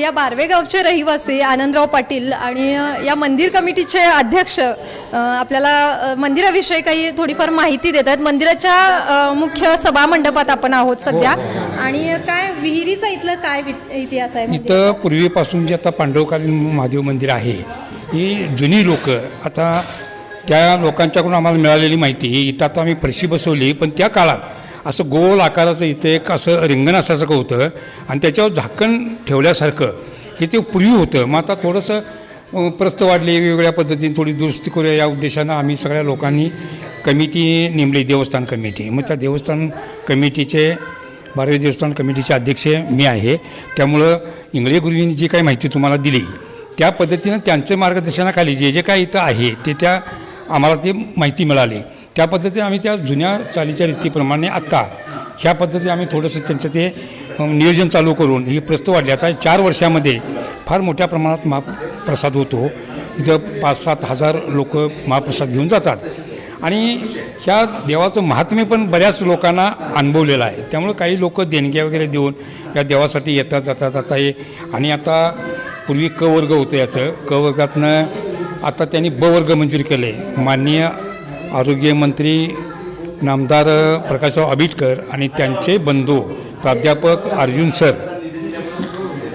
या बारवे गावचे रहिवासी आनंदराव पाटील आणि या मंदिर कमिटीचे अध्यक्ष आपल्याला मंदिराविषयी काही थोडीफार माहिती देत आहेत. मंदिराच्या मुख्य सभा मंडपात आपण आहोत सध्या. आणि काय विहिरीचा इथलं काय इतिहास आहे? इथं पूर्वीपासून जे आता पांडवकालीन महादेव मंदिर आहे ही जुनी लोक आता त्या लोकांच्याकडून आम्हाला मिळालेली माहिती इथं आता आम्ही फरशी बसवली पण त्या काळात असं गोल आकाराचं इथे एक असं रिंगण असल्यासारखं होतं. आणि त्याच्यावर झाकण ठेवल्यासारखं. हे ते पूर्वी होतं. मग आता थोडंसं प्रस्त वाढले. वेगवेगळ्या पद्धतीने थोडी दुरुस्ती करूया. या उद्देशानं आम्ही सगळ्या लोकांनी कमिटी नेमली देवस्थान कमिटी. मग त्या देवस्थान कमिटीचे बारावी देवस्थान कमिटीचे अध्यक्ष मी आहे. त्यामुळं इंगळे गुरुजींनी जी काही माहिती तुम्हाला दिली त्या पद्धतीनं त्यांच्या मार्गदर्शनाखाली जे जे काय इथं आहे ते त्या आम्हाला ती माहिती मिळाली. त्या पद्धतीने आम्ही त्या जुन्या चालीच्या रीतीप्रमाणे आत्ता ह्या पद्धतीने आम्ही थोडंसं त्यांचं ते नियोजन चालू करून ही प्रस्त वाढली. आता चार वर्षामध्ये फार मोठ्या प्रमाणात महाप्रसाद होतो. इथं पाच सात हजार लोक महाप्रसाद घेऊन जातात. आणि ह्या देवाचं महात्म्य पण बऱ्याच लोकांना अनुभवलेलं आहे. त्यामुळं काही लोक देणग्या वगैरे देऊन या देवासाठी येतात जातात. जाता ये आणि आता पूर्वी क वर्ग होतं याचं. क वर्गातनं आता त्यांनी ब वर्ग मंजूर केले माननीय आरोग्यमंत्री नामदार प्रकाशराव आबिटकर आणि त्यांचे बंधू प्राध्यापक अर्जुन सर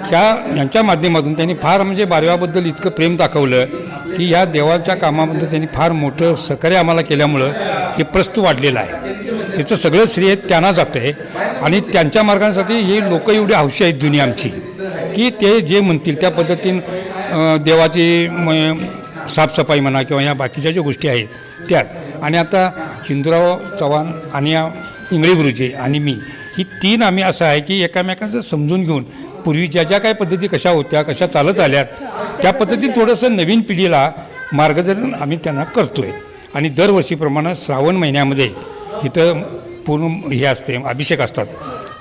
त्या यांच्या माध्यमातून त्यांनी फार म्हणजे बारव्याबद्दल इतकं प्रेम दाखवलं की ह्या देवाच्या कामाबद्दल त्यांनी फार मोठं सहकार्य आम्हाला केल्यामुळं हे प्रस्त वाढलेलं आहे. याचं सगळं श्रेय त्यांना जातं आहे आणि त्यांच्या मार्गासाठी हे लोक एवढी हौशी आहेत जुनी आमची की ते जे म्हणतील त्या पद्धतीनं देवाची म- साफसफाई म्हणा किंवा या बाकीच्या ज्या गोष्टी आहेत त्यात आणि आता हिंदुराव चव्हाण आणि इंगळे गुरुजी आणि मी ही तीन आम्ही असं आहे की एकामेकांचं समजून घेऊन पूर्वी ज्या ज्या काही पद्धती कशा होत्या कशा चालत आल्यात त्या पद्धतीत थोडंसं नवीन पिढीला मार्गदर्शन आम्ही त्यांना करतो आहे आणि दरवर्षीप्रमाणे श्रावण महिन्यामध्ये इथं पूर्ण हे असते अभिषेक असतात.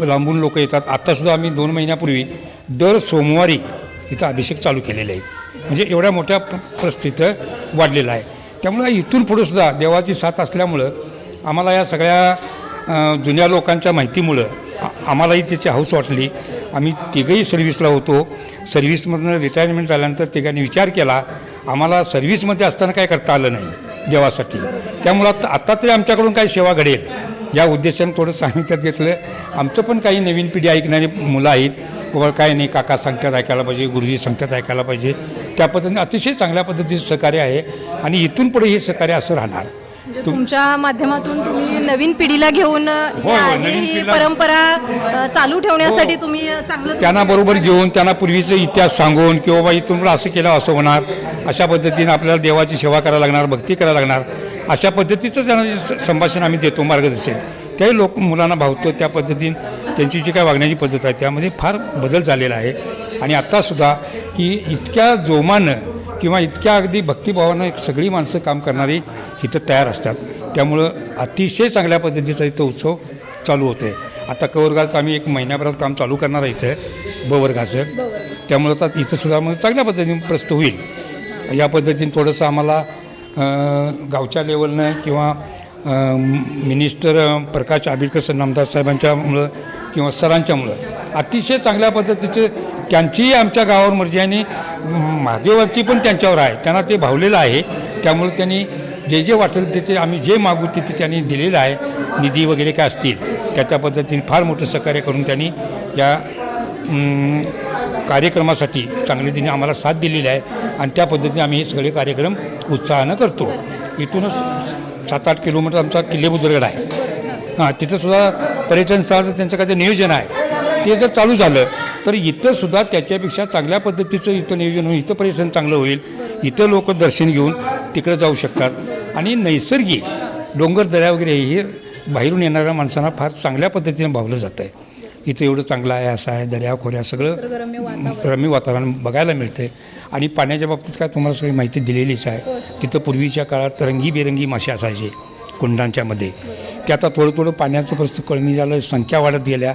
लांबून लोक येतात. आत्तासुद्धा आम्ही दोन महिन्यापूर्वी दर सोमवारी इथं अभिषेक चालू केलेले आहे म्हणजे एवढ्या मोठ्या प्रस्थित वाढलेला आहे. त्यामुळे इथून पुढं सुद्धा देवाची साथ असल्यामुळं आम्हाला या सगळ्या जुन्या लोकांच्या माहितीमुळं आम्हालाही त्याची हौस वाटली. आम्ही तिघंही सर्व्हिसला होतो. सर्व्हिसमधनं रिटायरमेंट झाल्यानंतर तिघांनी विचार केला. आम्हाला सर्व्हिसमध्ये असताना काय करता आलं नाही देवासाठी. त्यामुळं आता आत्ता तरी आमच्याकडून काही सेवा घडेल. या उद्देशाने थोडं सांगितलं घेतलं. आमचं पण काही नवीन पिढी ऐकणारी मुलं आहेत. बाबा काय नाही काका सांगतात ऐकायला पाहिजे गुरुजी सांगतात ऐकायला पाहिजे. त्या पद्धतीने अतिशय चांगल्या पद्धतीचं सहकार्य आहे आणि इथून पुढे हे सहकार्य असं राहणार. म्हणजे तुमच्या माध्यमातून तुम्ही नवीन पिढीला घेऊन हो, हे हो, आहे नवीन ही पिढीला- परंपरा चालू ठेवण्यासाठी तुम्ही अ, चांगलं त्यांना बरोबर घेऊन त्यांना पूर्वीचा इतिहास सांगून की बाबा इथून असं केलं असं होणार. अशा पद्धतीने आपल्याला देवाची सेवा करायला लागणार भक्ती करायला लागणार. अशा पद्धतीचं त्यांना जे स- संभाषण आम्ही देतो मार्गदर्शन. त्याही लोक मुलांना भावतो त्या पद्धतीने. त्यांची जी काय वागण्याची पद्धत आहे त्यामध्ये फार बदल झालेला आहे. आणि आत्तासुद्धा ही इतक्या जोमानं किंवा इतक्या अगदी भक्तिभावानं सगळी माणसं काम करणारी इथं तयार असतात. त्यामुळं अतिशय चांगल्या पद्धतीचा इथं उत्सव चालू होतो आहे आता क वर्गाचं आम्ही एक महिन्याभरात काम चालू करणार आहे इथं ब वर्गाचं त्यामुळं आता इथं सुद्धा मग चांगल्या पद्धतीने प्रस्त होईल. या पद्धतीने थोडंसं आम्हाला गावच्या लेवलनं किंवा मिनिस्टर प्रकाश आंबेडकर सर नामदार साहेबांच्यामुळं किंवा सरांच्यामुळं अतिशय चांगल्या पद्धतीचं त्यांचीही आमच्या गावावर मर्जी आणि महादेवाची पण त्यांच्यावर आहे. त्यांना ते भावलेलं आहे. त्यामुळे त्यांनी जे जे वाटेल ते ते आम्ही जे मागू ते ते त्यांनी दिलेलं आहे. निधी वगैरे काय असतील त्या त्या पद्धतीने फार मोठं सहकार्य करून त्यांनी या कार्यक्रमासाठी चांगल्या तिने आम्हाला साथ दिलेली आहे आणि त्या पद्धतीने आम्ही हे सगळे कार्यक्रम उत्साहानं करतो. इथूनच सात आठ किलोमीटर आमचा किल्ले बुजुर्गड आहे. हां तिथंसुद्धा पर्यटन स्थळाचं त्यांचं काही ते नियोजन आहे ते जर चालू झालं तर इथं सुद्धा त्याच्यापेक्षा चांगल्या पद्धतीचं इथं नियोजन होईल इथं पर्यटन चांगलं होईल. इथं लोक दर्शन घेऊन तिकडे जाऊ शकतात. आणि नैसर्गिक डोंगर दऱ्या वगैरे हे बाहेरून येणाऱ्या माणसांना फार चांगल्या पद्धतीने भावलं जातं आहे इथं एवढं चांगलं आहे असं आहे दर्या खोऱ्या सगळं रम्य वातावरण. बघायला मिळते आणि पाण्याच्या बाबतीत काय तुम्हाला सगळी माहिती दिलेलीच आहे. तिथं पूर्वीच्या काळात रंगीबेरंगी मासे असायचे कुंडांच्यामध्ये ते आता थोडं थोडं पाण्याचं परिस्थिती कमी झालं संख्या वाढत गेल्या.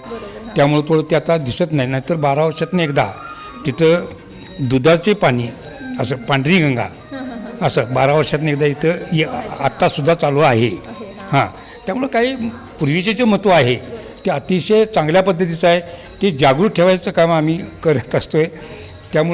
त्यामुळं थोडं ते आता दिसत नाही. नाहीतर बारा वर्षातनं एकदा तिथं दुधाचे पाणी असं पांढरी गंगा असं बारा वर्षातनं एकदा इथं ये आत्तासुद्धा चालू आहे. हां. त्यामुळं काही पूर्वीचे जे महत्त्व आहे ते अतिशय चांगल्या पद्धतीचं आहे. ते जागृत ठेवायचं काम आम्ही करत असतो आहे त्यामुळे